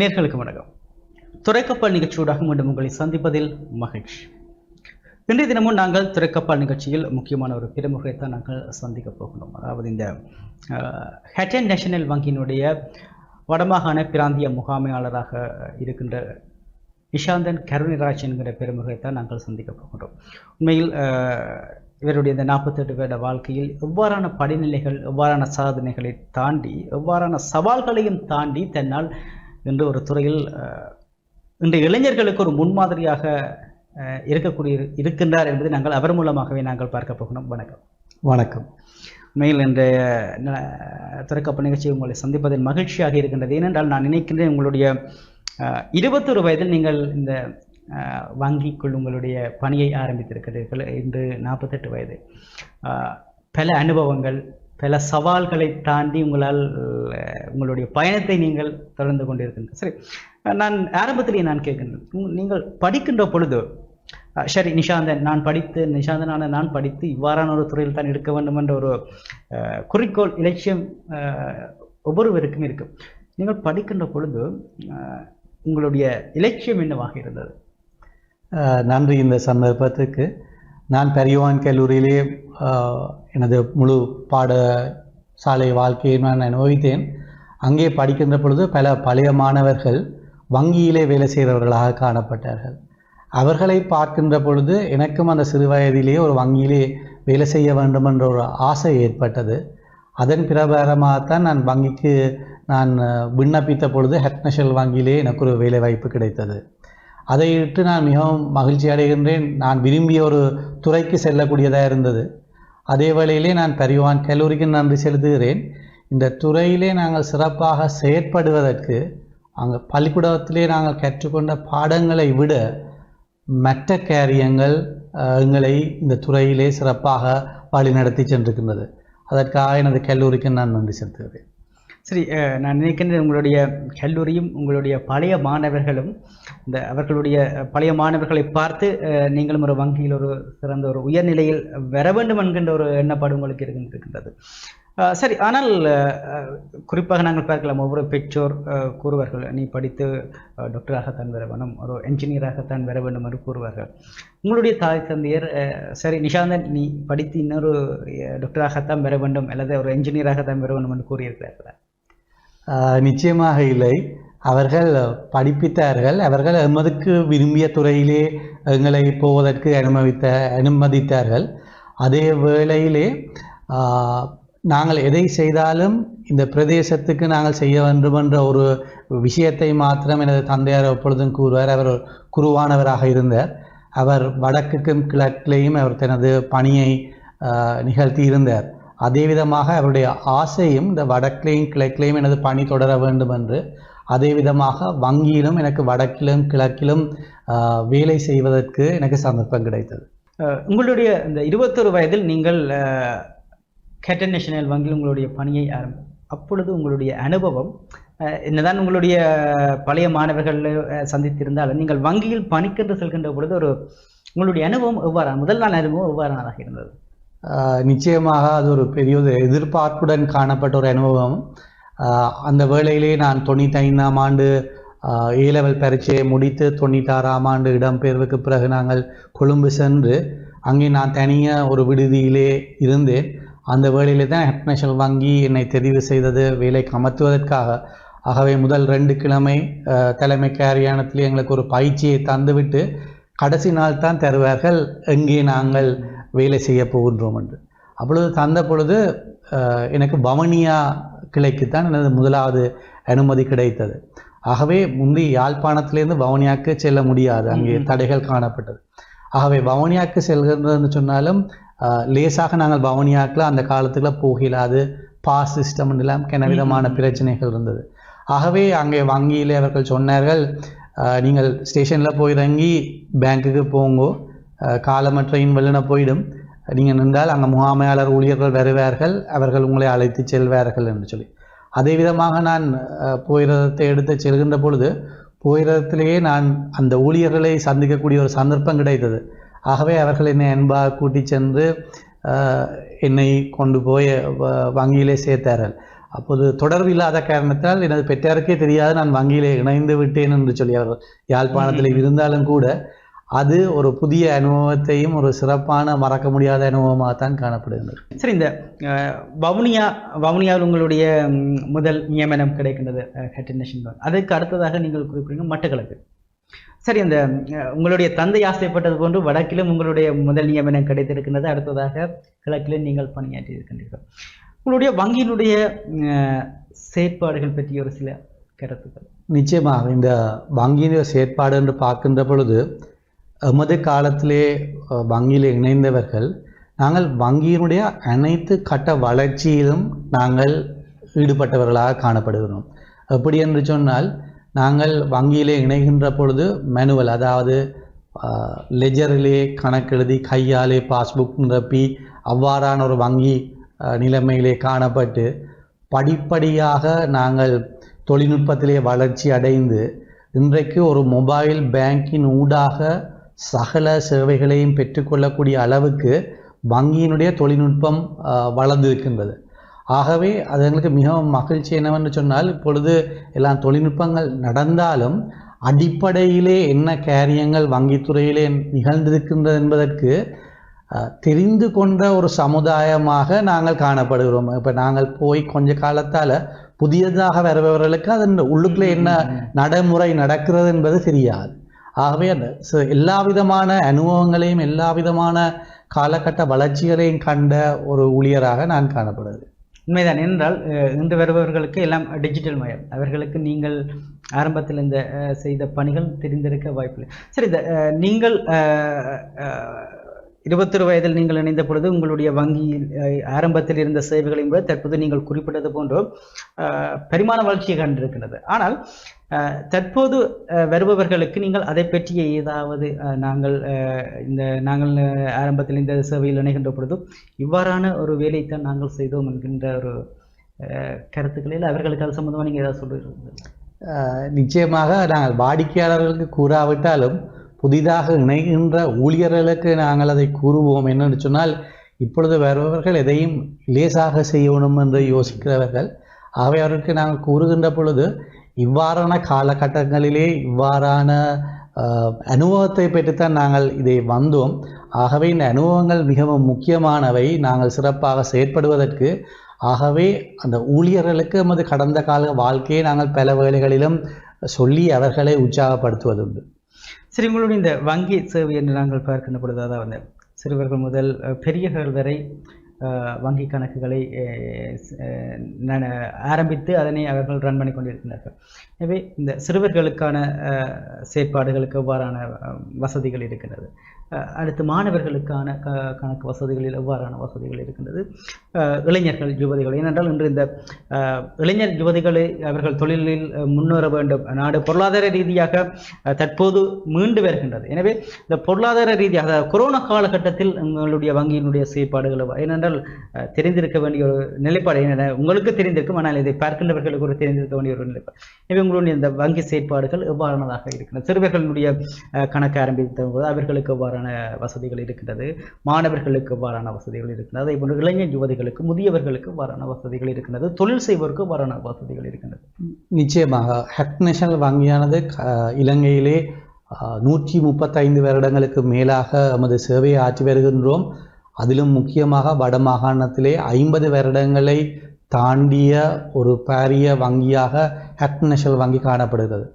நேர்களுக்கு வணக்கம். துறைக்கப்பால் நிகழ்ச்சியூடாக மீண்டும் உங்களை சந்திப்பதில் மகிழ்ச்சி. இன்றைய தினமும் நாங்கள் துறைக்கப்பால் நிகழ்ச்சியில் முக்கியமான ஒரு பிரமுகத்தை நாங்கள் சந்திக்க போகிறோம் அதாவது இந்த ஹெட்டன் நேஷனல் வங்கியினுடைய வடமாகாண பிராந்திய முகாமையாளராக இருக்கின்ற நிஷாந்தன் கருணிராஜ் என்கிற பெருமுகத்தை நாங்கள் சந்திக்க போகின்றோம். உண்மையில் இவருடைய இந்த நாற்பத்தெட்டு வருட வாழ்க்கையில் எவ்வாறான படிநிலைகள் எவ்வாறான சாதனைகளை தாண்டி எவ்வாறான சவால்களையும் தாண்டி தன்னால் இன்று ஒரு துறையில் அஹ், இன்றைய இளைஞர்களுக்கு ஒரு முன்மாதிரியாக இருக்கக்கூடிய இருக்கின்றார் என்பதை நாங்கள் அவர் மூலமாகவே நாங்கள் பார்க்க போகிறோம். வணக்கம். வணக்கம். உண்மையில் இன்றைய திறக்கப்ப நிகழ்ச்சி உங்களை சந்திப்பதில் மகிழ்ச்சியாக இருக்கின்றது. ஏனென்றால் நான் நினைக்கின்றேன் உங்களுடைய இருபத்தொரு வயதில் நீங்கள் இந்த வங்கிக்குள் உங்களுடைய பணியை ஆரம்பித்திருக்கிறீர்கள். இன்று நாற்பத்தெட்டு வயது. பல அனுபவங்கள் பல சவால்களை தாண்டி உங்களால் உங்களுடைய பயணத்தை நீங்கள் தொடர்ந்து கொண்டிருக்கின்றீர்கள். சரி நான் ஆரம்பத்திலேயே நான் கேட்கின்றேன். நீங்கள் படிக்கின்ற பொழுது சரி நிஷாந்தன் நான் படித்து நிஷாந்தனான நான் படித்து இவ்வாறான ஒரு துறையில் தான் இருக்க வேண்டும் என்ற ஒரு குறிக்கோள் இலட்சியம் ஒவ்வொருவருக்கும் இருக்கும். நீங்கள் படிக்கின்ற பொழுது உங்களுடைய இலட்சியம் என்னவாக இருந்தது? நன்றி இந்த சந்தர்ப்பத்துக்கு. நான் பெரியவான் கல்லூரியிலே எனது முழு பாட சாலை வாழ்க்கையை நான் அனுபவித்தேன். அங்கே படிக்கின்ற பொழுது பல பழைய மாணவர்கள் வங்கியிலே வேலை செய்கிறவர்களாக காணப்பட்டார்கள். அவர்களை பார்க்கின்ற பொழுது எனக்கும் அந்த சிறு வயதிலேயே ஒரு வங்கியிலே வேலை செய்ய வேண்டும் என்ற ஒரு ஆசை ஏற்பட்டது. அதன் பிரகாரமாகத்தான் நான் வங்கிக்கு நான் விண்ணப்பித்த பொழுது ஹெட்னஷல் வங்கியிலே எனக்கு ஒரு வேலை வாய்ப்பு கிடைத்தது. அதை நான் மிகவும் மகிழ்ச்சி அடைகின்றேன். நான் விரும்பிய ஒரு துறைக்கு செல்லக்கூடியதாக இருந்தது. அதே வேளையிலே நான் பரிவான் கல்லூரிக்கு நன்றி செலுத்துகிறேன். இந்த துறையிலே நாங்கள் சிறப்பாக செயற்படுவதற்கு அங்கே பள்ளிக்கூடத்திலே நாங்கள் கற்றுக்கொண்ட பாடங்களை விட மற்ற காரியங்கள் எங்களை இந்த துறையிலே சிறப்பாக வழிநடத்தி சென்றிருக்கின்றது. அதற்காக எனது கல்லூரிக்கு நான் நன்றி செலுத்துகிறேன். சரி நான் நினைக்கின்றேன் உங்களுடைய கல்லூரியும் உங்களுடைய பழைய மாணவர்களும் இந்த அவர்களுடைய பழைய மாணவர்களை பார்த்து நீங்களும் ஒரு வங்கியில் ஒரு சிறந்த ஒரு உயர்நிலையில் வர வேண்டும் என்கின்ற ஒரு எண்ணப்பாடு உங்களுக்கு இருக்கின்றது. சரி ஆனால் குறிப்பாக நாங்கள் பார்க்கலாம் ஒவ்வொரு பெற்றோர் கூறுவார்கள் நீ படித்து டாக்டராகத்தான் வர வேண்டும் ஒரு என்ஜினியராகத்தான் வர வேண்டும் என்று கூறுவார்கள். உங்களுடைய தாய் தந்தையர் சரி நிஷாந்தன் நீ படித்து இன்னொரு டாக்டராகத்தான் வர வேண்டும் அல்லது ஒரு என்ஜினியராகத்தான் வர வேண்டும் என்று கூறியிருக்கிறார்களா? நிச்சயமாக இல்லை. அவர்கள் படிப்பித்தார்கள். அவர்கள் எமதுக்கு விரும்பிய துறையிலே எங்களை போவதற்கு அனுமதித்த அனுமதித்தார்கள். அதே வேளையிலே நாங்கள் எதை செய்தாலும் இந்த பிரதேசத்துக்கு நாங்கள் செய்ய வேண்டும் என்ற ஒரு விஷயத்தை மாத்திரம் எனது தந்தையார் எப்பொழுதும் கூறுவார். அவர் குருவானவராக இருந்தார். அவர் வடக்குக்கும் கிழக்கிலேயும் அவர் தனது பணியை நிகழ்த்தி இருந்தார். அதே விதமாக அவருடைய ஆசையும் இந்த வடக்கிலேயும் கிழக்கிலேயும் எனது பணி தொடர வேண்டும் என்று அதே விதமாக வங்கியிலும் எனக்கு வடக்கிலும் கிழக்கிலும் வேலை செய்வதற்கு எனக்கு சந்தர்ப்பம் கிடைத்தது. உங்களுடைய இந்த இருபத்தொரு வயதில் நீங்கள் கேட்டன் நேஷனல் வங்கியில் உங்களுடைய பணியை ஆரம்பி அப்பொழுது உங்களுடைய அனுபவம் என்னதான் உங்களுடைய பழைய மாணவர்கள் சந்தித்திருந்தாலும் நீங்கள் வங்கியில் பணிக்கென்று செல்கின்ற பொழுது ஒரு உங்களுடைய அனுபவம் எவ்வாறான முதல் நாள் அனுபவம் எவ்வாறானதாக இருந்தது? நிச்சயமாக அது ஒரு பெரிய ஒரு எதிர்பார்ப்புடன் காணப்பட்ட ஒரு அனுபவம். அந்த வேளையிலே நான் தொண்ணூத்தைந்தாம் ஆண்டு ஏ லெவல் பரீட்சையை முடித்து தொண்ணூத்தாறாம் ஆண்டு இடம்பெயர்வுக்கு பிறகு நாங்கள் கொழும்பு சென்று அங்கே நான் தனியாக ஒரு விடுதியிலே இருந்தேன். அந்த வேளையிலே தான் இன்டர்நேஷனல் வங்கி என்னை தெரிவு செய்தது வேலைக்கு அமர்த்துவதற்காக. ஆகவே முதல் ரெண்டு கிழமை தலைமை காரியானத்தில் எங்களுக்கு ஒரு பயிற்சியை தந்துவிட்டு கடைசி நாள் தான் தருவார்கள். எங்கே நாங்கள் வேலை செய்ய போகின்றோம் என்று. அப்பொழுது தந்த பொழுது எனக்கு பவனியா கிளைக்குத்தான் எனது முதலாவது அனுமதி கிடைத்தது. ஆகவே முந்தி யாழ்ப்பாணத்திலிருந்து வவுனியாவுக்கு செல்ல முடியாது. அங்கே தடைகள் காணப்பட்டது. ஆகவே வவுனியாவுக்கு செல்கிறதுன்னு சொன்னாலும் லேசாக நாங்கள் வவுனியாக்கில் அந்த காலத்துல போகலாது பாஸ் சிஸ்டம் எல்லாம் விதமான பிரச்சனைகள் இருந்தது. ஆகவே அங்கே வங்கியிலே அவர்கள் சொன்னார்கள் நீங்கள் ஸ்டேஷனில் போய் இறங்கி பேங்க்குக்கு போங்கோ. காலமற்ற வெள்ளன போயிடும். நீங்கள் நின்றால் அங்கே முகாமையாளர் ஊழியர்கள் வருவார்கள் அவர்கள் உங்களை அழைத்து செல்வார்கள் என்று சொல்லி. அதே விதமாக நான் போயிரதத்தை எடுத்து செல்கின்ற பொழுது போயிரத்திலேயே நான் அந்த ஊழியர்களை சந்திக்கக்கூடிய ஒரு சந்தர்ப்பம் கிடைத்தது. ஆகவே அவர்கள் என்னை அன்பாக கூட்டி சென்று என்னை கொண்டு போய் வங்கியிலே சேர்த்தார்கள். அப்போது தொடர்பு இல்லாத காரணத்தால் எனது பெற்றாருக்கே தெரியாது நான் வங்கியிலே இணைந்து விட்டேன் என்று சொல்லி அவர் யாழ்ப்பாணத்தில் இருந்தாலும் கூட அது ஒரு புதிய அனுபவத்தையும் ஒரு சிறப்பான மறக்க முடியாத அனுபவமாகத்தான் காணப்படுகின்றது. சரி இந்த வவுனியா வவுனியாவில் உங்களுடைய முதல் நியமனம் கிடைக்கின்றது ஹெட் நேஷன் பேங்க் அதற்கு அடுத்ததாக நீங்கள் குறிப்பிடுங்க மட்டக்களப்பு. சரி அந்த உங்களுடைய தந்தை ஆசைப்பட்டது போன்று வடக்கிலும் உங்களுடைய முதல் நியமனம் கிடைத்திருக்கின்றது. அடுத்ததாக கிழக்கிலும் நீங்கள் பணியாற்றி இருக்கின்றீர்கள் உங்களுடைய வங்கியினுடைய செயற்பாடுகள் பற்றி ஒரு சில கருத்துக்கள். நிச்சயமாக இந்த வங்கியின் செயற்பாடு என்று பார்க்கின்ற பொழுது எமது காலத்திலே வங்கியில் இணைந்தவர்கள் நாங்கள் வங்கியினுடைய அனைத்து கட்ட வளர்ச்சியிலும் நாங்கள் ஈடுபட்டவர்களாக காணப்படுகிறோம். எப்படி என்று சொன்னால் நாங்கள் வங்கியிலே இணைகின்ற பொழுது மேனுவல் அதாவது லெஜரிலே கணக்கெழுதி கையாலே பாஸ்புக் நிரப்பி அவ்வாறான ஒரு வங்கி நிலைமையிலே காணப்பட்டு படிப்படியாக நாங்கள் தொழில்நுட்பத்திலே வளர்ச்சி அடைந்து இன்றைக்கு ஒரு மொபைல் பேங்கின் ஊடாக சகல சேவைகளையும் பெற்றுக்கொள்ளக்கூடிய அளவுக்கு வங்கியினுடைய தொழில்நுட்பம் அஹ், வளர்ந்திருக்கின்றது ஆகவே அது எங்களுக்கு மிகவும் மகிழ்ச்சி என்னவென்று சொன்னால் இப்பொழுது எல்லாம் தொழில்நுட்பங்கள் நடந்தாலும் அடிப்படையிலே என்ன காரியங்கள் வங்கித்துறையிலே நிகழ்ந்திருக்கின்றது என்பதற்கு தெரிந்து கொண்ட ஒரு சமுதாயமாக நாங்கள் காணப்படுகிறோம். இப்போ நாங்கள் போய் கொஞ்ச காலத்தால் புதியதாக வருபவர்களுக்கு அதன் உள்ளுக்குள்ளே என்ன நடைமுறை நடக்கிறது என்பது தெரியாது. ஆகவே அந்த எல்லா விதமான அனுபவங்களையும் எல்லா விதமான காலகட்ட வளர்ச்சிகளையும் கண்ட ஒரு ஊழியராக நான் காணப்படுது உண்மைதான். என்றால் இன்று வருபவர்களுக்கு எல்லாம் டிஜிட்டல் மயம். அவர்களுக்கு நீங்கள் ஆரம்பத்தில் இந்த செய்த பணிகள் தெரிந்திருக்க வாய்ப்பில்லை சரி இந்த நீங்கள் இருபத்தொரு வயதில் நீங்கள் இணைந்த பொழுது உங்களுடைய வங்கியில் ஆரம்பத்தில் இருந்த சேவைகளையும் கூட தற்போது நீங்கள் குறிப்பிட்டது போன்று பரிமாண வளர்ச்சியை கண்டிருக்கிறது ஆனால் தற்போது வருபவர்களுக்கு நீங்கள் அதை பற்றிய ஏதாவது நாங்கள் இந்த நாங்கள் ஆரம்பத்தில் இந்த சேவையில் இணைகின்ற பொழுது இவ்வாறான ஒரு வேலைத்தான் நாங்கள் செய்தோம் என்கின்ற ஒரு கருத்துக்களில் அவர்களுக்கு அது சம்மந்தமாக நீங்கள் ஏதாவது சொல்லுவீர்கள் நிச்சயமாக நாங்கள் வாடிக்கையாளர்களுக்கு கூறாவிட்டாலும் புதிதாக இணைகின்ற ஊழியர்களுக்கு நாங்கள் அதை கூறுவோம் என்னென்னு சொன்னால் இப்பொழுது வருபவர்கள் எதையும் லேசாக செய்யணும் என்று யோசிக்கிறவர்கள் ஆகவே அவர்களுக்கு நாங்கள் கூறுகின்ற பொழுது இவ்வாறான காலகட்டங்களிலே இவ்வாறான அனுபவத்தை பெற்றுத்தான் நாங்கள் இதை வந்தோம். ஆகவே இந்த அனுபவங்கள் மிகவும் முக்கியமானவை. நாங்கள் சிறப்பாக செயற்படுவதற்கு. ஆகவே அந்த ஊழியர்களுக்கு நமது கடந்த கால வாழ்க்கையை நாங்கள் பல வேளைகளிலும் சொல்லி அவர்களை உற்சாகப்படுத்துவதுண்டு. சரி உங்களுடைய இந்த வங்கி சேவை என்று நாங்கள் பார்க்கின்ற பொழுது அதாவது சிறுவர்கள் முதல் பெரியவர்கள் வரை வங்கி கணக்குகளை ஆரம்பித்து அதனை அவர்கள் ரன் பண்ணி கொண்டிருக்கிறார்கள் எனவே இந்த சிறுவர்களுக்கான அஹ், செயற்பாடுகளுக்கு எவ்வாறான வசதிகள் இருக்கிறது அடுத்து மாணவர்களுக்கான க கணக்கு வசதிகளில் எவ்வாறான வசதிகள் இருக்கின்றது? இளைஞர்கள் யுவதிகள். ஏனென்றால் இன்று இந்த இளைஞர் யுவதிகளை அவர்கள் தொழிலில் முன்னேற வேண்டும். நாடு பொருளாதார ரீதியாக தற்போது மீண்டு வருகின்றது. எனவே இந்த பொருளாதார ரீதியாக கொரோனா காலகட்டத்தில் உங்களுடைய வங்கியினுடைய செயற்பாடுகள் ஏனென்றால் தெரிந்திருக்க வேண்டிய ஒரு நிலைப்பாடு ஏனென்றால் உங்களுக்கு தெரிந்திருக்கும் ஆனால் இதை பார்க்கின்றவர்களுக்கு ஒரு தெரிந்திருக்க வேண்டிய ஒரு நிலைப்பாடு. எனவே உங்களுடைய இந்த வங்கி செயற்பாடுகள் எவ்வாறானதாக இருக்கின்றன? சிறுவர்களுடைய கணக்கு ஆரம்பித்த போது அவர்களுக்கு எவ்வாறான வசதிகள் இருக்கின்றது? மாணவர்களுக்கு எவ்வாறான வசதிகள் இருக்கின்றது? அதே போன்று இளைஞர் யுவதிகளுக்கு முதியவர்களுக்கு எவ்வாறான வசதிகள் இருக்கின்றது? தொழில் செய்வோருக்கு எவ்வாறான வசதிகள் இருக்கின்றது? நிச்சயமாக. ஹக் நேஷனல் வங்கியானது இலங்கையிலே நூற்றி முப்பத்தைந்து வருடங்களுக்கு மேலாக நமது சேவையை ஆற்றி வருகின்றோம். அதிலும் முக்கியமாக வடமாகாணத்திலே ஐம்பது வருடங்களை தாண்டிய ஒரு பாரிய வங்கியாக ஹெட்டநேஷனல் வங்கி காணப்படுகிறது.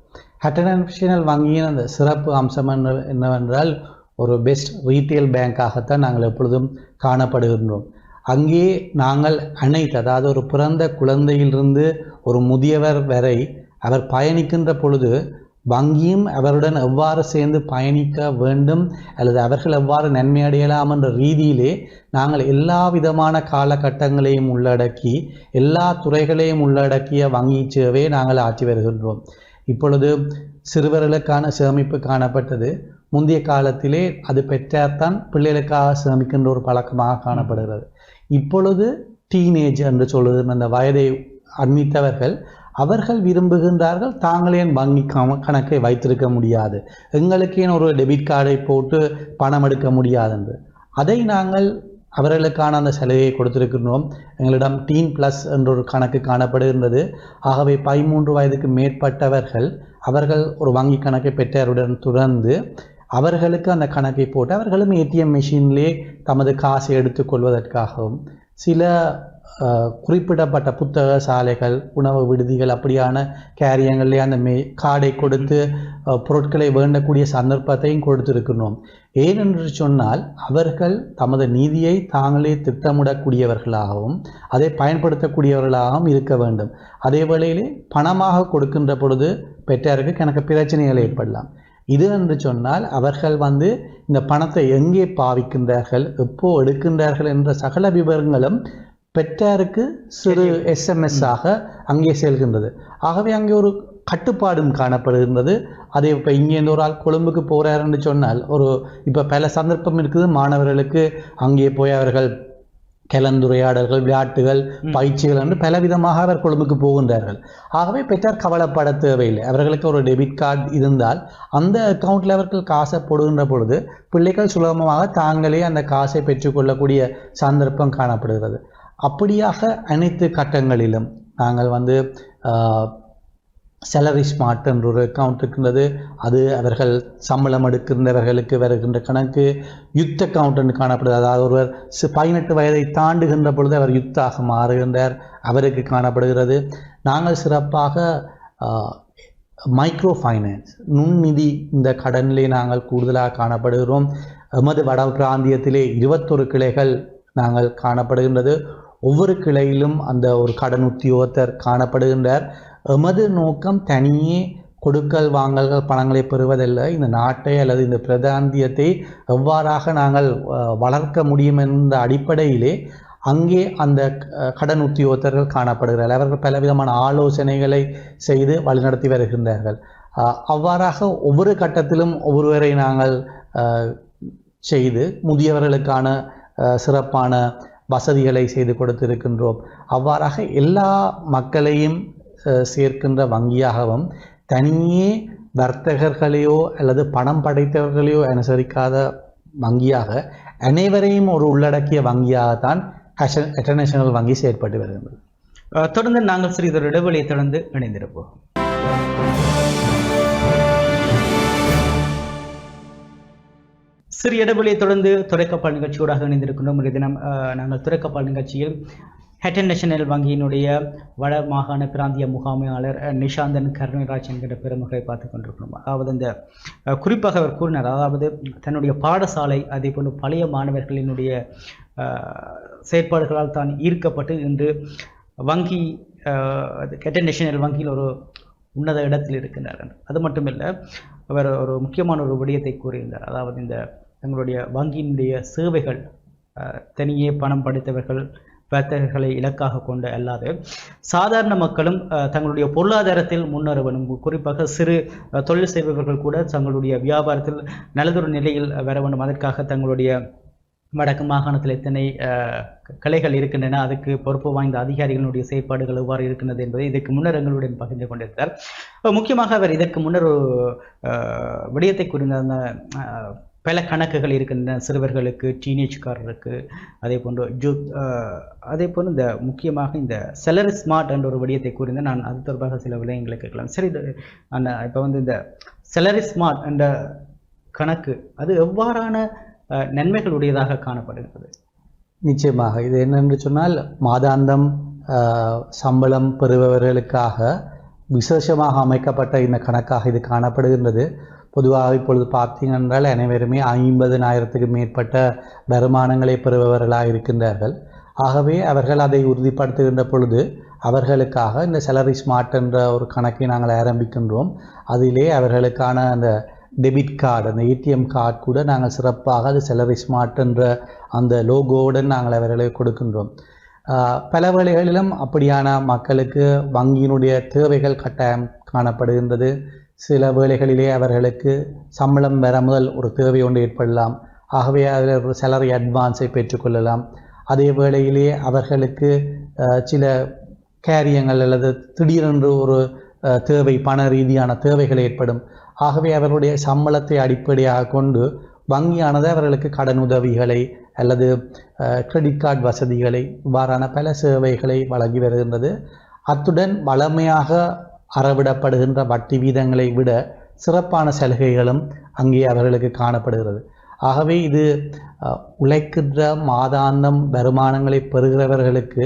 ஹெக் வங்கியின் அந்த சிறப்பு அம்சம் என்ன என்னவென்றால் ஒரு பெஸ்ட் ரீட்டெயில் பேங்காகத்தான் நாங்கள் எப்பொழுதும் காணப்படுகின்றோம். அங்கே நாங்கள் அனைத்து அதாவது ஒரு பிறந்த குழந்தையிலிருந்து ஒரு முதியவர் வரை அவர் பயணிக்கின்ற பொழுது வங்கியும் அவருடன் எவ்வாறு சேர்ந்து பயணிக்க வேண்டும் அல்லது அவர்கள் எவ்வாறு நன்மை அடையலாம் என்ற ரீதியிலே நாங்கள் எல்லா விதமான காலகட்டங்களையும் உள்ளடக்கி எல்லா துறைகளையும் உள்ளடக்கிய வங்கி சேவையை நாங்கள் ஆற்றி வருகின்றோம். இப்பொழுது சிறுவர்களுக்கான சேமிப்பு காணப்பட்டது. முந்தைய காலத்திலே அது பெற்றார்தான் பிள்ளைகளுக்காக சேமிக்கின்ற ஒரு பழக்கமாக காணப்படுகிறது. இப்பொழுது டீனேஜ் என்று சொல்லுது அந்த வயதை அண்மித்தவர்கள் அவர்கள் விரும்புகின்றார்கள் தாங்களே வங்கி கணக்கை வைத்திருக்க முடியாது. எங்களுக்கே ஒரு டெபிட் கார்டை போட்டு பணம் எடுக்க முடியாது என்று அதை நாங்கள் அவர்களுக்கான அந்த சலுகையை கொடுத்திருக்கின்றோம். எங்களிடம் டீன் ப்ளஸ் என்ற ஒரு கணக்கு காணப்படுகின்றது. ஆகவே பதிமூன்று வயதுக்கு மேற்பட்டவர்கள் அவர்கள் ஒரு வங்கி கணக்கை பெற்றவருடன் தொடர்ந்து அவர்களுக்கு அந்த கணக்கை போட்டு அவர்களும் ஏடிஎம் மிஷின்லேயே தமது காசை எடுத்துக்கொள்வதற்காகவும் சில குறிப்பிடப்பட்ட புத்தக சாலைகள் உணவு விடுதிகள் அப்படியான கேரியங்களே அந்த மே கார்டை கொடுத்து பொருட்களை வேண்டக்கூடிய சந்தர்ப்பத்தையும் கொடுத்துருக்கணும் ஏனென்று சொன்னால் அவர்கள் தமது நீதியை தாங்களே திட்டமிடக்கூடியவர்களாகவும் அதை பயன்படுத்தக்கூடியவர்களாகவும் இருக்க வேண்டும். அதே வேளையிலே பணமாக கொடுக்கின்ற பொழுது பெற்றாருக்கு கணக்கு பிரச்சனைகள் ஏற்படலாம். இது என்று சொன்னால் அவர்கள் வந்து இந்த பணத்தை எங்கே பாவிக்கின்றார்கள் எப்போ எடுக்கின்றார்கள் என்ற சகல விவரங்களும் பெற்றாருக்கு சிறு எஸ்எம்எஸ் ஆக அங்கே செல்கின்றது. ஆகவே அங்கே ஒரு கட்டுப்பாடும் காணப்படுகின்றது. அதே இப்போ இங்கேருந்து ஒரு ஆள் கொழும்புக்கு போகிறாருன்னு சொன்னால் ஒரு இப்போ பல சந்தர்ப்பம் இருக்குது. மாணவர்களுக்கு அங்கே போய் அவர்கள் கலந்துரையாடல்கள் விளையாட்டுகள் பயிற்சிகள் என்று பலவிதமாக அவர் கொழும்புக்கு போகின்றார்கள். ஆகவே பெற்றார் கவலைப்பட தேவையில்லை. அவர்களுக்கு ஒரு டெபிட் கார்டு இருந்தால் அந்த அக்கௌண்ட்டில் அவர்கள் காசை போடுகின்ற பொழுது பிள்ளைகள் சுலபமாக தாங்களே அந்த காசை பெற்றுக்கொள்ளக்கூடிய சந்தர்ப்பம் காணப்படுகிறது. அப்படியாக அனைத்து கட்டங்களிலும் நாங்கள் வந்து சேலரி ஸ்மார்ட் என்ற ஒரு அக்கௌண்ட் இருக்கின்றது. அது அவர்கள் சம்பளம் எடுக்கின்றவர்களுக்கு வருகின்ற கணக்கு யுத்த அக்கௌண்ட் என்று காணப்படுது. அதாவது ஒருவர் பதினெட்டு வயதை தாண்டுகின்ற பொழுது அவர் யுத்தாக மாறுகின்றார். அவருக்கு காணப்படுகிறது. நாங்கள் சிறப்பாக மைக்ரோ ஃபைனான்ஸ் நுண்நிதி இந்த கடனிலே நாங்கள் கூடுதலாக காணப்படுகிறோம். எமது வட பிராந்தியத்திலே இருபத்தொரு கிளைகள் நாங்கள் காணப்படுகின்றது. ஒவ்வொரு கிளையிலும் அந்த ஒரு கடன் உத்தியோகத்தர் காணப்படுகின்றார். எமது நோக்கம் தனியே கொடுக்கல் வாங்கல்கள் பணங்களை பெறுவதல்ல. இந்த நாட்டை அல்லது இந்த பிரதாந்தியத்தை எவ்வாறாக நாங்கள் வளர்க்க முடியும் என்ற அடிப்படையிலே அங்கே அந்த கடன் உத்தியோகத்தர்கள் காணப்படுகிறார்கள். அவர்கள் பலவிதமான ஆலோசனைகளை செய்து வழிநடத்தி வருகின்றார்கள். அவ்வாறாக ஒவ்வொரு கட்டத்திலும் ஒவ்வொருவரை நாங்கள் செய்து முதியவர்களுக்கான சிறப்பான வசதிகளை செய்து கொடுத்திருக்கின்றோம். அவ்வாறாக எல்லா மக்களையும் சேர்க்கின்ற வங்கியாகவும் தனியே வர்த்தகர்களையோ அல்லது பணம் படைத்தவர்களையோ அனுசரிக்காத வங்கியாக அனைவரையும் ஒரு உள்ளடக்கிய வங்கியாகத்தான் இன்டர்நேஷனல் வங்கி செயற்பட்டு வருகின்றது. தொடர்ந்து நாங்கள் சிறிதொரு இடைவெளியை தொடர்ந்து இணைந்திருப்போம். சிறு இடைவெளியை தொடர்ந்து துறைக்கப்பால் நிகழ்ச்சியோடாக இணைந்திருக்கின்றோம். இன்றைய தினம் நாங்கள் துறைக்கப்பால் நிகழ்ச்சியில் ஹெட்டன் நேஷனல் வங்கியினுடைய வட மாகாண பிராந்திய முகாமையாளர் நிஷாந்தன் கருணராஜ் என்கிற பெருமகளை பார்த்து கொண்டிருக்கணும் அதாவது இந்த குறிப்பாக அவர் கூறினார். அதாவது தன்னுடைய பாடசாலை அதே போன்று பழைய மாணவர்களினுடைய செயற்பாடுகளால் தான் ஈர்க்கப்பட்டு இன்று வங்கி ஹெட்டன் நேஷனல் வங்கியில் ஒரு உன்னத இடத்தில் இருக்கின்றார். அது மட்டுமில்லை அவர் ஒரு முக்கியமான ஒரு விடயத்தை கூறியிருந்தார். அதாவது இந்த தங்களுடைய வங்கியினுடைய சேவைகள் தனியே பணம் படைத்தவர்கள் வர்த்தகர்களை இலக்காக கொண்டு அல்லாது சாதாரண மக்களும் தங்களுடைய பொருளாதாரத்தில் முன்னேற வேண்டும் குறிப்பாக சிறு தொழில் செய்பவர்கள் கூட தங்களுடைய வியாபாரத்தில் நல்லதொரு நிலையில் வர வேண்டும் அதற்காக தங்களுடைய வடக்கு மாகாணத்தில் எத்தனை அஹ், கிளைகள் இருக்கின்றன அதுக்கு பொறுப்பு வாய்ந்த அதிகாரிகளுடைய செயற்பாடுகள் எவ்வாறு இருக்கின்றது என்பதை இதற்கு முன்னர் எங்களுடன் பகிர்ந்து கொண்டிருந்தார். முக்கியமாக அவர் இதற்கு முன்னர் ஒரு விடயத்தை கூறினார். அந்த பல கணக்குகள் இருக்கின்றன. சிறுவர்களுக்கு டீனேஜ்காரருக்கு அதே போன்று ஜூ அதே போன்று இந்த முக்கியமாக இந்த செலரி ஸ்மார்ட் என்ற ஒரு விடயத்தை கூறினார் நான் அது தொடர்பாக சில விடயங்களை கேட்கலாம். சரி அந்த இப்போ வந்து இந்த செலரி ஸ்மார்ட் என்ற கணக்கு அது எவ்வாறான நன்மைகளுடையதாக காணப்படுகிறது? நிச்சயமாக. இது என்னென்று சொன்னால் மாதாந்தம் சம்பளம் பெறுபவர்களுக்காக விசேஷமாக அமைக்கப்பட்ட இந்த கணக்காக இது காணப்படுகின்றது. பொதுவாக இப்பொழுது பார்த்தீங்க என்றால் அனைவருமே ஐம்பதனாயிரத்துக்கு மேற்பட்ட வருமானங்களை பெறுபவர்களாக இருக்கின்றார்கள். ஆகவே அவர்கள் அதை உறுதிப்படுத்துகின்ற பொழுது அவர்களுக்காக இந்த செலரி ஸ்மார்ட் என்ற ஒரு கணக்கை நாங்கள் ஆரம்பிக்கின்றோம். அதிலே அவர்களுக்கான அந்த டெபிட் கார்டு அந்த ஏடிஎம் கார்டு கூட நாங்கள் சிறப்பாக அது செலரி ஸ்மார்ட் என்ற அந்த லோகோவுடன் நாங்கள் அவர்களை கொடுக்கின்றோம். பல வேளைகளிலும் அப்படியான மக்களுக்கு வங்கியினுடைய தேவைகள் கட்டாயம் காணப்படுகின்றது. சில வேளைகளிலே அவர்களுக்கு சம்பளம் வர முதல் ஒரு தேவை ஒன்று ஏற்படலாம். ஆகவே அதில் ஒரு சேலரி அட்வான்ஸை பெற்றுக்கொள்ளலாம் அதே வேளையிலே அவர்களுக்கு சில கேரியங்கள் அல்லது திடீரென்று ஒரு தேவை பண ரீதியான தேவைகள் ஏற்படும். ஆகவே அவர்களுடைய சம்பளத்தை அடிப்படையாக கொண்டு வங்கியானது அவர்களுக்கு கடன் உதவிகளை அல்லது கிரெடிட் கார்டு வசதிகளை இவ்வாறான பல சேவைகளை வழங்கி வருகின்றது. அத்துடன் வளமையாக அறவிடப்படுகின்ற வட்டி வீதங்களை விட சிறப்பான சலுகைகளும் அங்கே அவர்களுக்கு காணப்படுகிறது. ஆகவே இது உழைக்கின்ற மாதாந்தம் வருமானங்களை பெறுகிறவர்களுக்கு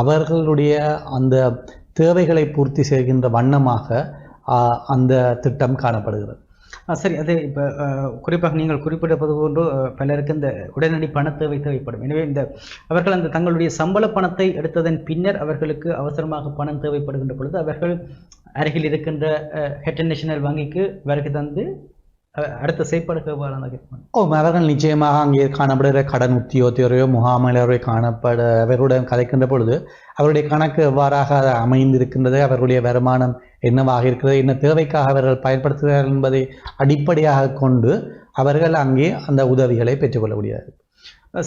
அவர்களுடைய அந்த தேவைகளை பூர்த்தி செய்கின்ற வண்ணமாக அந்த திட்டம் காணப்படுகிறது. சரி அது இப்போ குறிப்பாக நீங்கள் குறிப்பிட்டது போன்று பலருக்கு இந்த உடனடி பண தேவை தேவைப்படும். எனவே இந்த அவர்கள் அந்த தங்களுடைய சம்பள பணத்தை எடுத்ததன் பின்னர் அவர்களுக்கு அவசரமாக பணம் தேவைப்படுகின்ற பொழுது அவர்கள் அருகில் இருக்கின்ற ஹெட் நேஷனல் வங்கிக்கு வருகை தந்து அடுத்த செயற்பாடுக்கு ஓ அவர்கள் நிச்சயமாக அங்கே காணப்படுகிற கடன் உத்தியோகத்தையோ முகாமையாளரை காணப்பட அவருடன் கதைக்கின்ற பொழுது அவருடைய கணக்கு எவ்வாறாக அமைந்திருக்கின்றது அவர்களுடைய வருமானம் என்னவாக இருக்கிறது என்ன தேவைக்காக அவர்கள் பயன்படுத்துகிறார்கள் என்பதை அடிப்படையாக கொண்டு அவர்கள் அங்கே அந்த உதவிகளை பெற்றுக்கொள்ள முடியாது.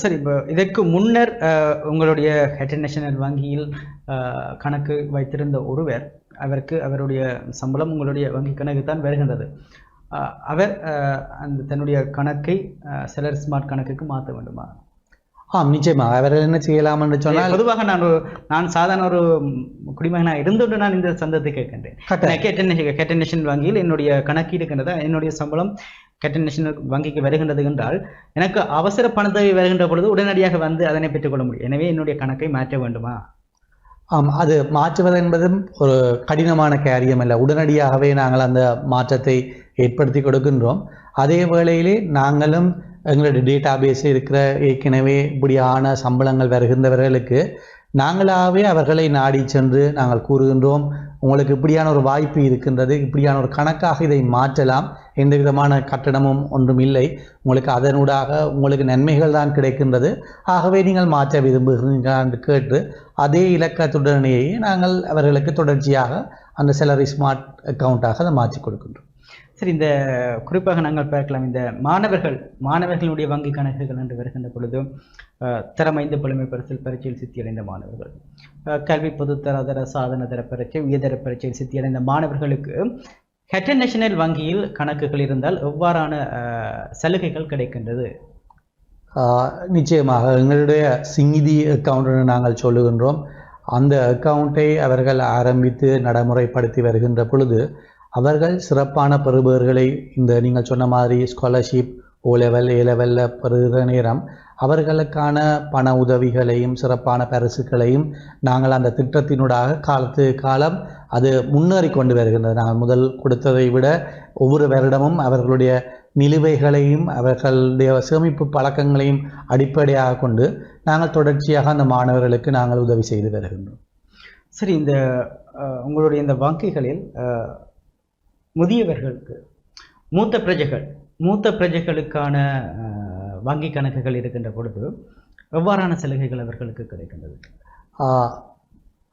சரி இப்போ இதற்கு முன்னர் உங்களுடைய ஹெட் நேஷனல் வங்கியில் கணக்கு வைத்திருந்த ஒருவர் அவருக்கு அவருடைய சம்பளம் உங்களுடைய வங்கி கணக்கு தான் வருகின்றது. அவர் அந்த தன்னுடைய கணக்கை செலர் ஸ்மார்ட் கணக்குக்கு மாற்ற வேண்டுமா? ஆம் நிச்சயமாக அவர்கள் என்ன செய்யலாம் என்று சொன்னால் பொதுவாக நான் ஒரு நான் சாதாரண ஒரு குடிமகனாக இருந்துட்டு நான் இந்த சந்தத்தை கேட்கின்றேன். கேட்டன் கேட்டன் நேஷனல் வங்கியில் என்னுடைய கணக்கு இருக்கின்றது என்னுடைய சம்பளம் கேட்டன் நேஷனல் வங்கிக்கு வருகின்றது என்றால் எனக்கு அவசர பணத்தை வருகின்ற பொழுது உடனடியாக வந்து அதனை பெற்றுக்கொள்ள முடியும். எனவே என்னுடைய கணக்கை மாற்ற வேண்டுமா? ஆம் அது மாற்றுவது என்பதும் ஒரு கடினமான காரியம் அல்ல. உடனடியாகவே நாங்கள் அந்த மாற்றத்தை ஏற்படுத்தி கொடுக்கின்றோம். அதே வேளையிலே நாங்களும் எங்களுடைய டேட்டா பேஸ் இருக்கிற ஏற்கனவே இப்படியான சம்பளங்கள் வருகின்றவர்களுக்கு நாங்களாகவே அவர்களை நாடி சென்று நாங்கள் கூறுகின்றோம் உங்களுக்கு இப்படியான ஒரு வாய்ப்பு இருக்கின்றது இப்படியான ஒரு கணக்காக இதை மாற்றலாம். எந்த விதமான கட்டணமும் ஒன்றும் இல்லை. உங்களுக்கு அதனூடாக உங்களுக்கு நன்மைகள் தான் கிடைக்கின்றது. ஆகவே நீங்கள் மாற்ற விரும்புகிறீங்க என்று கேட்டு அதே இலக்கத்துடனேயே நாங்கள் அவர்களுக்கு தொடர்ச்சியாக அந்த சேலரி ஸ்மார்ட் அக்கௌண்ட்டாக அதை மாற்றி கொடுக்கின்றோம். சரி இந்த குறிப்பாக நாங்கள் பார்க்கலாம். இந்த மாணவர்கள் மாணவர்களுடைய வங்கி கணக்குகள் என்று வருகின்ற பொழுது திறமைந்த தரம் புலமை பரிசில் பரீட்சையில் சித்தியடைந்த மாணவர்கள் கல்வி பொதுத்தரதர சாதன தர பரீட்சை உயர்தர பரீட்சையில் சித்தியடைந்த மாணவர்களுக்கு ஹெட் நேஷனல் வங்கியில் கணக்குகள் இருந்தால் எவ்வாறான சலுகைகள் கிடைக்கின்றது? ஆஹ் நிச்சயமாக எங்களுடைய சிங்கிதி அக்கவுண்ட் நாங்கள் சொல்லுகின்றோம். அந்த அக்கௌண்ட்டை அவர்கள் ஆரம்பித்து நடைமுறைப்படுத்தி வருகின்ற பொழுது அவர்கள் சிறப்பான பெறுபவர்களை இந்த நீங்கள் சொன்ன மாதிரி ஸ்காலர்ஷிப் ஓ லெவல் ஏ லெவலில் பெறுகிற நேரம் அவர்களுக்கான பண உதவிகளையும் சிறப்பான பரிசுகளையும் நாங்கள் அந்த திட்டத்தினூடாக காலத்து காலம் அது முன்னேறி கொண்டு வருகின்றது. நாங்கள் முதல் கொடுத்ததை விட ஒவ்வொரு வருடமும் அவர்களுடைய நிலுவைகளையும் அவர்களுடைய சேமிப்பு பழக்கங்களையும் அடிப்படையாக கொண்டு நாங்கள் தொடர்ச்சியாக அந்த மாணவர்களுக்கு நாங்கள் உதவி செய்து வருகின்றோம். சரி இந்த உங்களுடைய இந்த வங்கிகளில் முதியவர்களுக்கு. மூத்த பிரஜைகள். மூத்த பிரஜைகளுக்கான வங்கி கணக்குகள் இருக்கின்ற பொழுது எவ்வாறான சலுகைகள் அவர்களுக்கு கிடைக்கின்றது?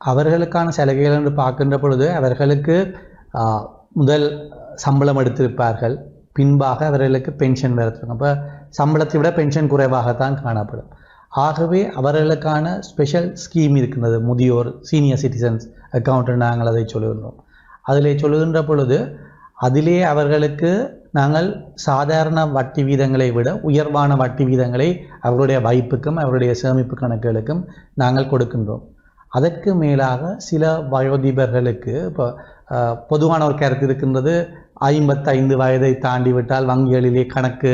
அவர்களுக்கான சலுகைகள் என்று பார்க்கின்ற பொழுது அவர்களுக்கு முதல் சம்பளம் எடுத்திருப்பார்கள். பின்பாக அவர்களுக்கு பென்ஷன் வரத்திருக்கும் அப்போ சம்பளத்தை விட பென்ஷன் குறைவாகத்தான் காணப்படும். ஆகவே அவர்களுக்கான ஸ்பெஷல் ஸ்கீம் இருக்கின்றது. முதியோர் சீனியர் சிட்டிசன்ஸ் அக்கௌண்ட்டு நாங்கள் அதை சொல்லுகின்றோம். அதில் சொல்லுகின்ற பொழுது அதிலே அவர்களுக்கு நாங்கள் சாதாரண வட்டி வீதங்களை விட உயர்வான வட்டி வீதங்களை அவருடைய வைப்புக்கும் அவருடைய சேமிப்பு கணக்குகளுக்கும் நாங்கள் கொடுக்கின்றோம். அதற்கு மேலாக சில வயோதிபர்களுக்கு இப்போ பொதுவான ஒரு கருத்து இருக்கின்றது ஐம்பத்தைந்து வயதை தாண்டி விட்டால் வங்கிகளிலே கணக்கு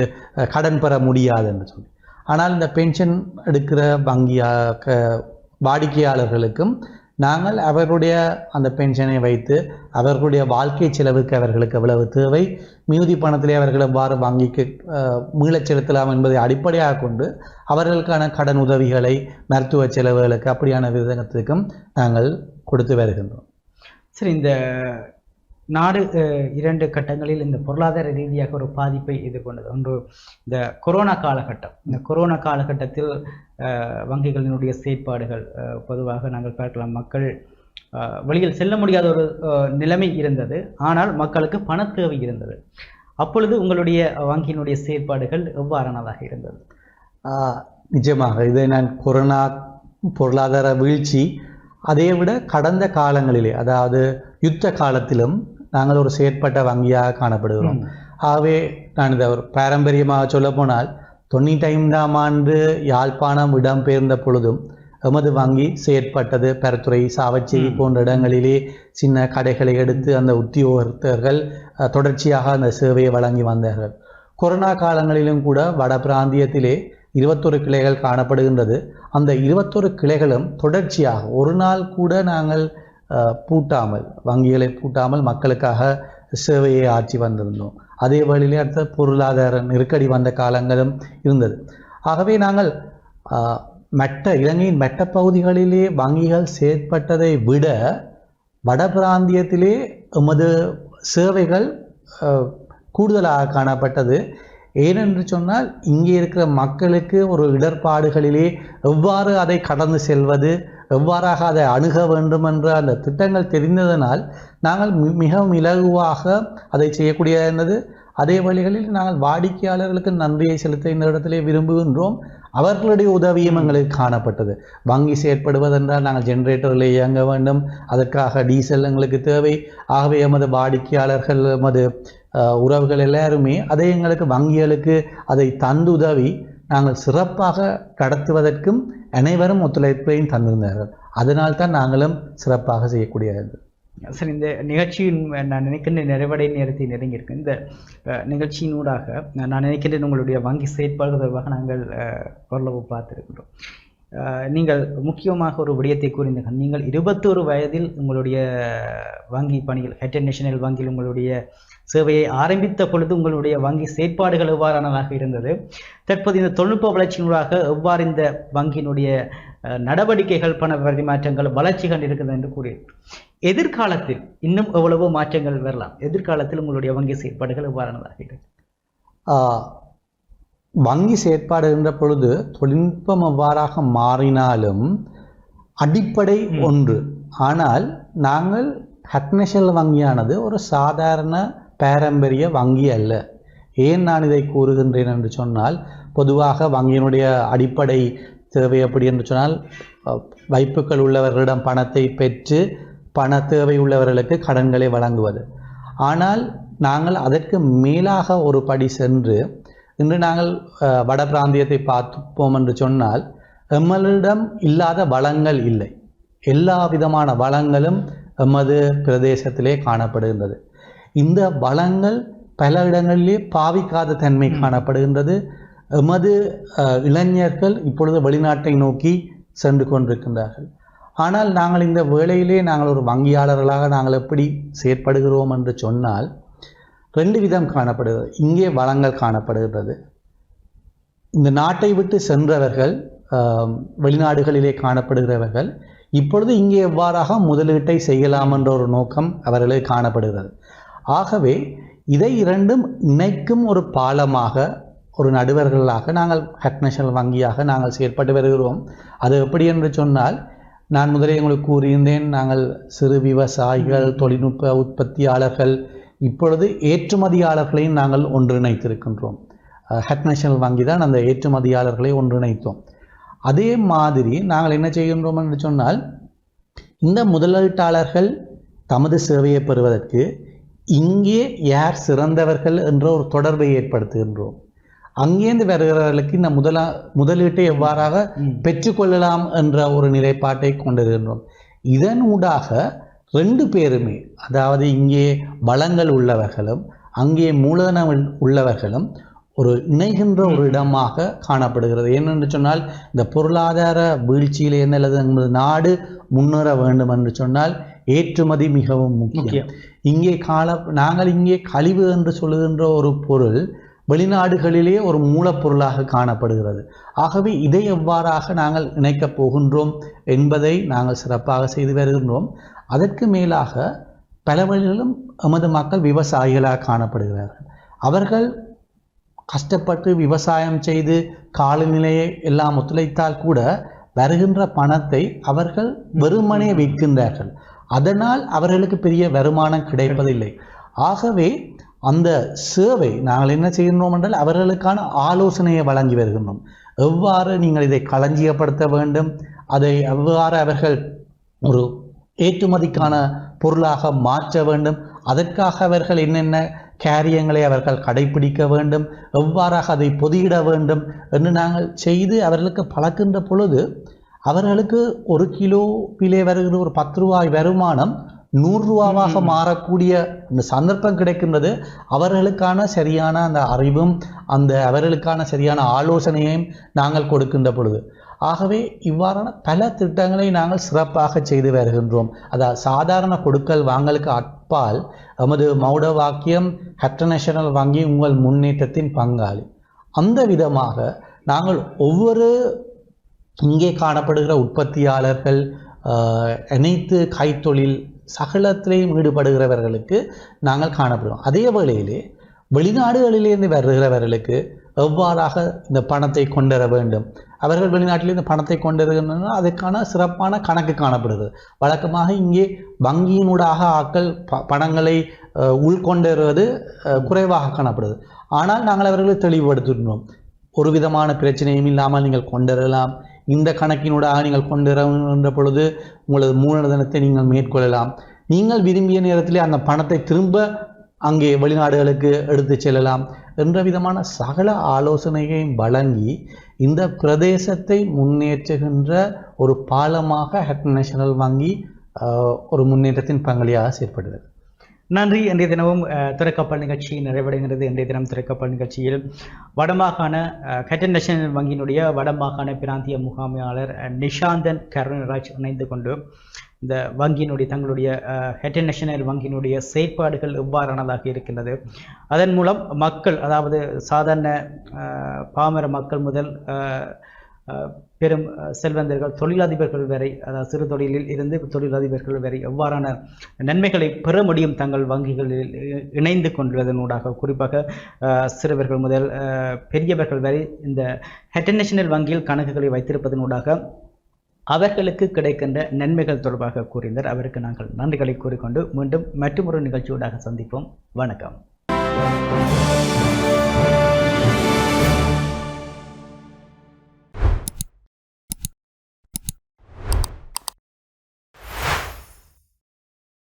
கடன் பெற முடியாது என்று சொல்லி. ஆனால் இந்த பென்ஷன் எடுக்கிற வங்கி க- வாடிக்கையாளர்களுக்கும் நாங்கள் அவர்களுடைய அந்த பென்ஷனை வைத்து அவர்களுடைய வாழ்க்கை செலவுக்கு அவர்களுக்கு எவ்வளவு தேவை மிகுதி பணத்திலே அவர்கள் எவ்வாறு வங்கிக்கு மீளச் செலுத்தலாம் என்பதை அடிப்படையாக கொண்டு அவர்களுக்கான கடன் உதவிகளை மருத்துவ செலவுகளுக்கு அப்படியான விதத்துக்கும் நாங்கள் கொடுத்து வருகின்றோம். சரி இந்த நாடு இரண்டு கட்டங்களில் இந்த பொருளாதார ரீதியாக ஒரு பாதிப்பை எதிர்கொண்டது. ஒன்று இந்த கொரோனா காலகட்டம். இந்த கொரோனா காலகட்டத்தில் வங்கிகளினுடைய செயற்பாடுகள் பொதுவாக நாங்கள் பார்க்கலாம். மக்கள் அஹ், வெளியில் செல்ல முடியாத ஒரு நிலைமை இருந்தது. ஆனால் மக்களுக்கு பண தேவை இருந்தது. அப்பொழுது உங்களுடைய வங்கியினுடைய செயற்பாடுகள் எவ்வாறானதாக இருந்தது? நிச்சயமாக இதை நான் கொரோனா பொருளாதார வீழ்ச்சி அதை விட கடந்த காலங்களிலே அதாவது யுத்த காலத்திலும் நாங்கள் ஒரு செயற்பட்ட வங்கியாக காணப்படுகிறோம். ஆகவே நான் இதை ஒரு பாரம்பரியமாக சொல்ல போனால் தொண்ணூற்றி ஐந்தாம் ஆண்டு யாழ்ப்பாணம் இடம்பெயர்ந்த பொழுதும் எமது வங்கி செயற்பட்டது. பெரத்துறை சாவச்சேரி போன்ற இடங்களிலே சின்ன கடைகளை எடுத்து அந்த உத்தியோகத்தர்கள் தொடர்ச்சியாக அந்த சேவையை வழங்கி வந்தார்கள். கொரோனா காலங்களிலும் கூட வட பிராந்தியத்திலே இருபத்தொரு கிளைகள் காணப்படுகின்றது. அந்த இருபத்தொரு கிளைகளும் தொடர்ச்சியாக ஒரு நாள் கூட நாங்கள் பூட்டாமல் வங்கிகளை பூட்டாமல் மக்களுக்காக சேவையை ஆற்றி வந்திருந்தோம். அதே வழியிலே அடுத்த பொருளாதார நெருக்கடி வந்த காலங்களும் இருந்தது. ஆகவே நாங்கள் மெட்ட இலங்கையின் மெட்ட பகுதிகளிலே வங்கிகள் செயற்பட்டதை விட வட பிராந்தியத்திலே எமது சேவைகள் கூடுதலாக காணப்பட்டது. ஏனென்று சொன்னால் இங்கே இருக்கிற மக்களுக்கு ஒரு இடர்பாடுகளிலே எவ்வாறு அதை கடந்து செல்வது எவ்வாறாக அதை அணுக வேண்டும் என்ற அந்த திட்டங்கள் தெரிந்ததனால் நாங்கள் மி- மிகவும் இலகுவாக அதை செய்யக்கூடிய இருந்தது அதே வழிகளில் நாங்கள் வாடிக்கையாளர்களுக்கு நன்றியை செலுத்த இந்த இடத்திலே விரும்புகின்றோம். அவர்களுடைய உதவியும் எங்களுக்கு காணப்பட்டது. வங்கி செயற்படுவதென்றால் நாங்கள் ஜென்ரேட்டரில் இயங்க வேண்டும். அதற்காக டீசல் எங்களுக்கு தேவை. ஆகவே எமது வாடிக்கையாளர்கள் எமது உறவுகள் எல்லாருமே அதை எங்களுக்கு வங்கிகளுக்கு அதை தந்துதவி நாங்கள் சிறப்பாக கடத்துவதற்கும் அனைவரும் ஒத்துழைப்பையும் தந்திருந்தார்கள். அதனால் தான் நாங்களும் சிறப்பாக செய்யக்கூடியது சார் இந்த நிகழ்ச்சியின் நான் நினைக்கின்ற நிறைவடை நேரத்தை நெருங்கியிருக்கு இந்த நிகழ்ச்சியினூடாக நான் நினைக்கின்றேன் உங்களுடைய வங்கி செயற்பாடு தொடர்பாக நாங்கள் ஓரளவு பார்த்திருக்கின்றோம் நீங்கள் முக்கியமாக ஒரு விடயத்தை கூறினீர்கள். நீங்கள் இருபத்தோரு வயதில் உங்களுடைய வங்கி பணிகள் ஹெட்டர் நேஷனல் வங்கியில் உங்களுடைய சேவையை ஆரம்பித்த பொழுது உங்களுடைய வங்கி செயற்பாடுகள் எவ்வாறானதாக இருந்தது? தற்போது இந்த தொழில்நுட்ப வளர்ச்சியினூடாக எவ்வாறு இந்த வங்கியினுடைய நடவடிக்கைகள் பண பரிமாற்றங்கள் வளர்ச்சிகள் இருக்குது என்று கூறியிருக்கிறோம் எதிர்காலத்தில் இன்னும் எவ்வளவோ மாற்றங்கள் வரலாம். எதிர்காலத்தில் உங்களுடைய வங்கி செயற்பாடுகள் எவ்வாறானதாக இருக்கு? வங்கி செயற்பாடு என்ற பொழுது தொழில்நுட்பம் எவ்வாறாக மாறினாலும் அடிப்படை ஒன்று. ஆனால் நாங்கள் ஹட்னேஷனல் வங்கியானது ஒரு சாதாரண பாரம்பரிய வங்கி அல்ல. ஏன் நான் இதை கூறுகின்றேன் என்று சொன்னால் பொதுவாக வங்கியினுடைய அடிப்படை தேவை எப்படி என்று சொன்னால் வைப்புகள் உள்ளவர்களிடம் பணத்தை பெற்று பண தேவை உள்ளவர்களுக்கு கடன்களை வழங்குவது. ஆனால் நாங்கள் அதற்கு மேலாக ஒரு படி சென்று இன்று நாங்கள் வட பிராந்தியத்தை பார்த்துப்போம் என்று சொன்னால் எம்மளிடம் இல்லாத வளங்கள் இல்லை. எல்லா விதமான வளங்களும் எமது பிரதேசத்திலே காணப்படுகின்றது. இந்த வளங்கள் பல இடங்களிலே பாவிக்காத தன்மை காணப்படுகின்றது. எமது இளைஞர்கள் இப்பொழுது வெளிநாட்டை நோக்கி சென்று கொண்டிருக்கின்றார்கள். ஆனால் நாங்கள் இந்த வேளையிலே நாங்கள் ஒரு வங்கியாளர்களாக நாங்கள் எப்படி செயற்படுகிறோம் என்று சொன்னால் ரெண்டு விதம் காணப்படுகிறது. இங்கே வளங்கள் காணப்படுகிறது இந்த நாட்டை விட்டு சென்றவர்கள் வெளிநாடுகளிலே காணப்படுகிறவர்கள் இப்பொழுது இங்கே எவ்வாறாக முதலீட்டை செய்யலாம் என்ற ஒரு நோக்கம் அவர்களுக்கு காணப்படுகிறது. ஆகவே இதை இரண்டும் இணைக்கும் ஒரு பாலமாக ஒரு நடுவர்களாக நாங்கள் ஹட்நேஷனல் வங்கியாக நாங்கள் செயற்பட்டு வருகிறோம். அது எப்படி என்று சொன்னால் நான் முதலே உங்களுக்கு கூறியிருந்தேன் நாங்கள் சிறு விவசாயிகள் தொழில்நுட்ப உற்பத்தியாளர்கள் இப்பொழுது ஏற்றுமதியாளர்களையும் நாங்கள் ஒன்றிணைத்திருக்கின்றோம். ஹட் நேஷனல் வங்கி தான் அந்த ஏற்றுமதியாளர்களை ஒன்றிணைத்தோம். அதே மாதிரி நாங்கள் என்ன செய்கின்றோம் என்று சொன்னால் இந்த முதலீட்டாளர்கள் தமது சேவையை பெறுவதற்கு இங்கே யார் சிறந்தவர்கள் என்ற ஒரு தொடர்பை ஏற்படுத்துகின்றோம். அங்கேருந்து வருகிறவர்களுக்கு இந்த முதலா முதலீட்டை எவ்வாறாக பெற்றுக்கொள்ளலாம் என்ற ஒரு நிலைப்பாட்டை கொண்டிருக்கின்றோம். இதனூடாக ரெண்டு பேருமே அதாவது இங்கே வளங்கள் உள்ளவர்களும் அங்கே மூலதனம் உள்- உள்ளவர்களும் ஒரு இணைகின்ற ஒரு இடமாக காணப்படுகிறது. ஏனென்று சொன்னால் இந்த பொருளாதார வீழ்ச்சியில் என்ன அல்லது நமது நாடு முன்னேற வேண்டும் என்று சொன்னால் ஏற்றுமதி மிகவும் முக்கியம். இங்கே கால நாங்கள் இங்கே கழிவு என்று சொல்லுகின்ற ஒரு பொருள் வெளிநாடுகளிலே ஒரு மூலப்பொருளாக காணப்படுகிறது. ஆகவே இதை எவ்வாறாக நாங்கள் இணைக்கப் போகின்றோம் என்பதை நாங்கள் சிறப்பாக செய்து வருகின்றோம். அதற்கு மேலாக பல வழிகளிலும் எமது மக்கள் விவசாயிகளாக காணப்படுகிறார்கள். அவர்கள் கஷ்டப்பட்டு விவசாயம் செய்து காலநிலையை எல்லாம் ஒத்துழைத்தால் கூட வருகின்ற பணத்தை அவர்கள் வெறுமனே விற்கின்றார்கள். அதனால் அவர்களுக்கு பெரிய வருமானம் கிடைப்பதில்லை. ஆகவே அந்த சேவை நாங்கள் என்ன செய்கின்றோம் என்றால் அவர்களுக்கான ஆலோசனையை வழங்கி வருகின்றோம். எவ்வாறு நீங்கள் இதை களஞ்சியப்படுத்த வேண்டும்? அதை எவ்வாறு அவர்கள் ஒரு ஏற்றுமதிக்கான பொருளாக மாற்ற வேண்டும்? அதற்காக அவர்கள் என்னென்ன காரியங்களை அவர்கள் கடைபிடிக்க வேண்டும்? எவ்வாறாக அதை பொதியிட வேண்டும்? என்று நாங்கள் செய்து அவர்களுக்கு பழக்கின்ற பொழுது அவர்களுக்கு ஒரு கிலோ பிலே வருகிற ஒரு பத்து ரூபாய் வருமானம் நூறு ரூபாவாக மாறக்கூடிய இந்த சந்தர்ப்பம் கிடைக்கின்றது. அவர்களுக்கான சரியான அந்த அறிவும் அந்த அவர்களுக்கான சரியான ஆலோசனையையும் நாங்கள் கொடுக்கின்ற பொழுது. ஆகவே இவ்வாறான பல திட்டங்களை நாங்கள் சிறப்பாக செய்து வருகின்றோம். அதாவது சாதாரண கொடுக்கல் வாங்கலுக்கு அப்பால் எமது மௌட வாக்கியம் ஹெட்டநேஷனல் வங்கி உங்கள் முன்னேற்றத்தின் பங்காளி. அந்த விதமாக நாங்கள் ஒவ்வொரு இங்கே காணப்படுகிற உற்பத்தியாளர்கள் அனைத்து கைத்தொழில் சகலத்திலையும் ஈடுபடுகிறவர்களுக்கு நாங்கள் காணப்படுவோம் அதே வேளையிலே வெளிநாடுகளிலிருந்து வருகிறவர்களுக்கு எவ்வாறாக இந்த பணத்தை கொண்டு வர வேண்டும்? அவர்கள் வெளிநாட்டிலிருந்து பணத்தை கொண்டு அதுக்கான அதற்கான சிறப்பான கணக்கு காணப்படுகிறது. வழக்கமாக இங்கே வங்கியினூடாக ஆக்கள் ப பணங்களை உள்கொண்டு வருவது குறைவாக காணப்படுது ஆனால் நாங்கள் அவர்களை தெளிவுபடுத்துகின்றோம். ஒரு விதமான பிரச்சனையும் இல்லாமல் நீங்கள் கொண்டு வரலாம் இந்த கணக்கினூடாக நீங்கள் கொண்டு பொழுது உங்களது மூலதனத்தை நீங்கள் மேற்கொள்ளலாம். நீங்கள் விரும்பிய நேரத்திலே அந்த பணத்தை திரும்ப அங்கே வெளிநாடுகளுக்கு எடுத்து செல்லலாம் என்ற விதமான சகல ஆலோசனையையும் வழங்கி இந்த பிரதேசத்தை முன்னேற்றுகின்ற ஒரு பாலமாக ஹெட் நேஷனல் வங்கி ஒரு முன்னேற்றத்தின் பங்களியாக செயற்படுகிறது. நன்றி. இன்றைய தினமும் திறக்கப்பல் நிகழ்ச்சி நிறைவடைகிறது. இன்றைய தினம் திறக்கப்பல் நிகழ்ச்சியில் வடமாகாண அஹ், கட்டன் நேஷனல் வங்கியினுடைய வடமாகாண பிராந்திய முகாமையாளர் நிஷாந்தன் கருணராஜ் இணைந்து கொண்டு இந்த வங்கியினுடைய தங்களுடைய ஹெட்டன் நேஷனல் வங்கியினுடைய செயற்பாடுகள் எவ்வாறானதாக இருக்கின்றது. அதன் மூலம் மக்கள் அதாவது சாதாரண பாமர மக்கள் முதல் பெரும் செல்வந்தர்கள் தொழிலதிபர்கள் வரை அதாவது சிறு தொழிலில் இருந்து தொழிலதிபர்கள் வரை எவ்வாறான நன்மைகளை பெற முடியும் தங்கள் வங்கிகளில் இ- இணைந்து கொள்வதனூடாக குறிப்பாக சிறுவர்கள் முதல் பெரியவர்கள் வரை இந்த ஹெட்டர்நேஷனல் வங்கியில் கணக்குகளை வைத்திருப்பதனூடாக அவர்களுக்கு கிடைக்கின்ற நன்மைகள் தொடர்பாக கூறினர். அவருக்கு நாங்கள் நன்றிகளை கூறிக்கொண்டு மீண்டும் மற்றொரு நிகழ்ச்சியூடாக சந்திப்போம். வணக்கம்.